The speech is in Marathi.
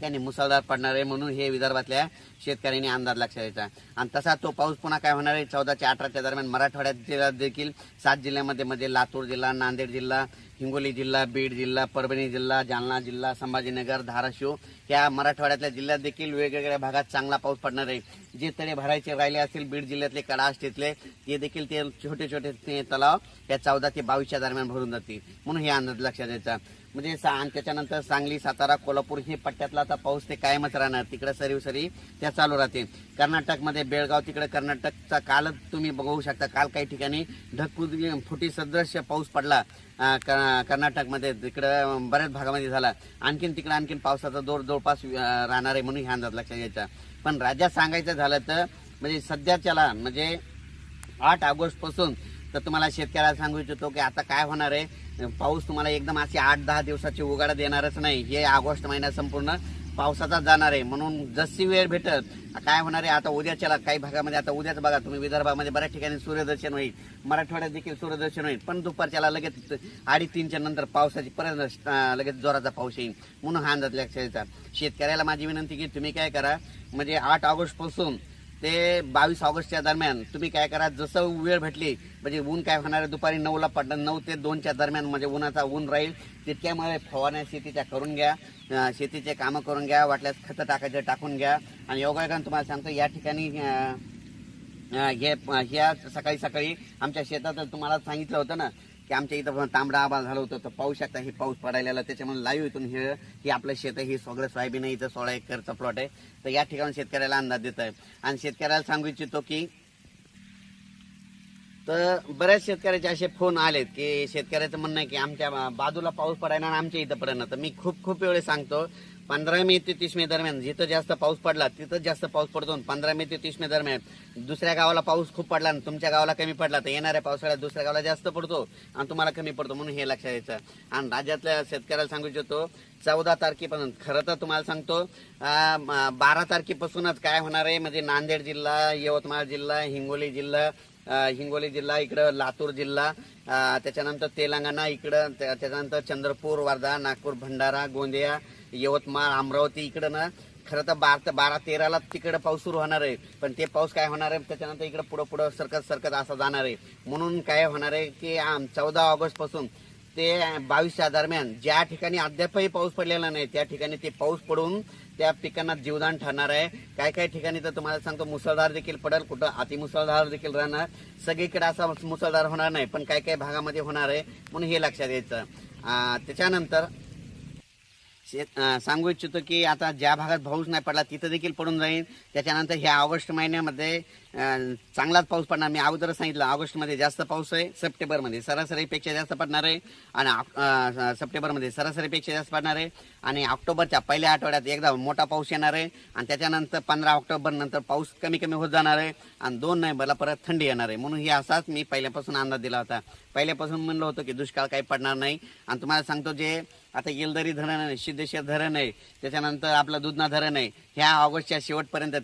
त्यांनी मुसळधार पडणार आहे म्हणून हे विदर्भातल्या शेतकऱ्यांनी अंदाज लक्षात द्यायचा आणि तसा तो पाऊस पुन्हा काय होणार आहे? चौदाच्या अठराच्या दरम्यान मराठवाड्यात जिल्ह्यात देखील सात जिल्ह्यामध्ये मध्ये लातूर जिल्हा नांदेड जिल्हा हिंगोली जिल्हा बीड जिल्हा परभणी जिल्हा जालना जिल्हा संभाजीनगर धाराशिव या मराठवाड्यातल्या जिल्ह्यात देखील वेगवेगळ्या भागात चांगला पाऊस पडणार आहे. जे तळे भरायचे राहिले असतील बीड जिल्ह्यातले कडाष्टीतले ते देखील ते छोटे छोटे ते तलाव या चौदा ते बावीसच्या दरम्यान भरून जातील. म्हणून हे अंदाज लक्षात द्यायचा म्हणजे सा आणि त्याच्यानंतर सांगली सातारा कोल्हापूर हे पट्ट्यातला आता पाऊस ते कायमच राहणार. तिकडे सरी सरी त्या चालू राहते कर्नाटकमध्ये बेळगाव तिकडे कर्नाटकचा कालच तुम्ही बघू शकता. काल काही ठिकाणी ढगफुटी फुटी सदृश्य पाऊस पडला. कर्नाटकमध्ये तिकडं बऱ्याच भागामध्ये झाला. आणखीन तिकडं आणखीन पावसाचा जोर जवळपास राहणार आहे म्हणून ह्या अंदाज लक्षात घ्यायचा. पण राज्यात सांगायचं झालं तर म्हणजे सध्याच्याला म्हणजे आठ ऑगस्टपासून तर तुम्हाला शेतकऱ्याला सांगू इच्छितो की आता काय होणार आहे? पाऊस तुम्हाला एकदम अशी आठ दहा दिवसाची उगाडा देणारच नाही. हे ऑगस्ट महिना संपूर्ण पावसाचा जाणार आहे. म्हणून जशी वेळ भेटत काय होणार आहे? आता उद्याच्याला काही भागामध्ये आता उद्याच बघा तुम्ही विदर्भामध्ये बऱ्याच ठिकाणी सूर्यदर्शन होईल. मराठवाड्यात देखील सूर्यदर्शन होईल. पण दुपारच्याला लगेच अडीच तीनच्या नंतर पावसाची परत लगेच जोराचा पाऊस येईल. म्हणून हा अंदाज लक्षात शेतकऱ्याला माझी विनंती की तुम्ही काय करा म्हणजे आठ ऑगस्टपासून ते बावीस ऑगस्टच्या दरम्यान तुम्ही काय करा जसं वेळ भेटली म्हणजे ऊन काय होणार आहे दुपारी नऊला पडणार नऊ ते दोनच्या दरम्यान म्हणजे उन्हाचा ऊन राहील. तितक्यामुळे फवारण्या शेतीच्या करून घ्या शेतीचे कामं करून घ्या वाटल्यास खतं टाकायचं टाकून घ्या. आणि योगायोगानं तुम्हाला सांगतो या ठिकाणी हे ह्या सकाळी सकाळी आमच्या शेतात तुम्हाला सांगितलं होतं ना की आमच्या इथं पण तांबडा आबा झालं होतं तर पाहू शकता हे पाऊस पडायला त्याच्यामुळे लाईव्ह इथून हे हे आपलं शेत हे सगळं सोयाबीन आहे इथं सोळा एकरचा प्लॉट आहे. तर या ठिकाणी शेतकऱ्याला अंदाज देत आहे. आणि शेतकऱ्याला सांगू इच्छितो की तर बऱ्याच शेतकऱ्याचे असे फोन आलेत की शेतकऱ्याचं म्हणणं आहे की आमच्या बाजूला पाऊस पडायला आणि आमच्या इथं पडायला तर मी खूप खूप वेळेस सांगतो पंधरा मे ते तीस मे दरम्यान जिथं जास्त पाऊस पडला तिथं जास्त पाऊस पडतो आणि पंधरा मे ते तीस मे दरम्यान. दुसऱ्या गावाला पाऊस खूप पडला आणि तुमच्या गावाला कमी पडला तर येणाऱ्या पावसाळ्यात दुसऱ्या गावाला जास्त पडतो आणि तुम्हाला कमी पडतो म्हणून हे लक्षात द्यायचं आणि राज्यातल्या शेतकऱ्याला सांगू इच्छितो चौदा तारखेपासून खरं तर तुम्हाला सांगतो बारा तारखेपासूनच काय होणार आहे म्हणजे नांदेड जिल्हा यवतमाळ जिल्हा हिंगोली जिल्हा हिंगोली जिल्हा इकडं लातूर जिल्हा त्याच्यानंतर तेलंगणा इकडं त्याच्यानंतर चंद्रपूर वर्धा नागपूर भंडारा गोंदिया यवतमाळ अमरावती इकडं ना खरं तर बारा बारा तेराला तिकडं पाऊस सुरू होणार आहे. पण ते पाऊस काय होणार आहे त्याच्यानंतर इकडं पुढं पुढं सरकत सरकत असा जाणार आहे. म्हणून काय होणार आहे की चौदा ऑगस्टपासून ते बावीसच्या दरम्यान ज्या ठिकाणी अद्यापही पाऊस पडलेला नाही त्या ठिकाणी ते पाऊस पडून त्या पिकांना जीवदान ठरणार आहे. काय काय ठिकाणी तर तुम्हाला सांगतो मुसळधार देखील पडेल कुठं अतिमुसळधार देखील राहणार. सगळीकडे असा मुसळधार होणार नाही पण काय काय भागामध्ये होणार आहे म्हणून हे लक्षात घ्यायचं त्याच्यानंतर शेत सांगू इच्छितो की आता ज्या भागात पाऊस नाही पडला तिथं देखील पडून जाईल त्याच्यानंतर ह्या ऑगस्ट महिन्यामध्ये चांगलाच पाऊस पडणार. मी अगोदरच सांगितलं ऑगस्टमध्ये जास्त पाऊस आहे सप्टेंबरमध्ये सरासरीपेक्षा जास्त पडणार आहे. आणि सप्टेंबरमध्ये सरासरीपेक्षा जास्त पडणार आहे. आणि ऑक्टोबरच्या पहिल्या आठवड्यात एकदा मोठा पाऊस येणार आहे. आणि त्याच्यानंतर पंधरा ऑक्टोबर नंतर पाऊस कमी कमी होत जाणार आहे. आणि दोन नोव्हेंबरला परत थंडी येणार आहे. म्हणून हे असाच मी पहिल्यापासून अंदाज दिला होता. पहिल्यापासून म्हणलं होतं की दुष्काळ काही पडणार नाही. आणि तुम्हाला सांगतो जे आता येलदरी धरण आहे सिद्धेश्वर धरण आहे त्याच्यानंतर आपलं दुधना धरण आहे ह्या ऑगस्टच्या शेवटपर्यंत ते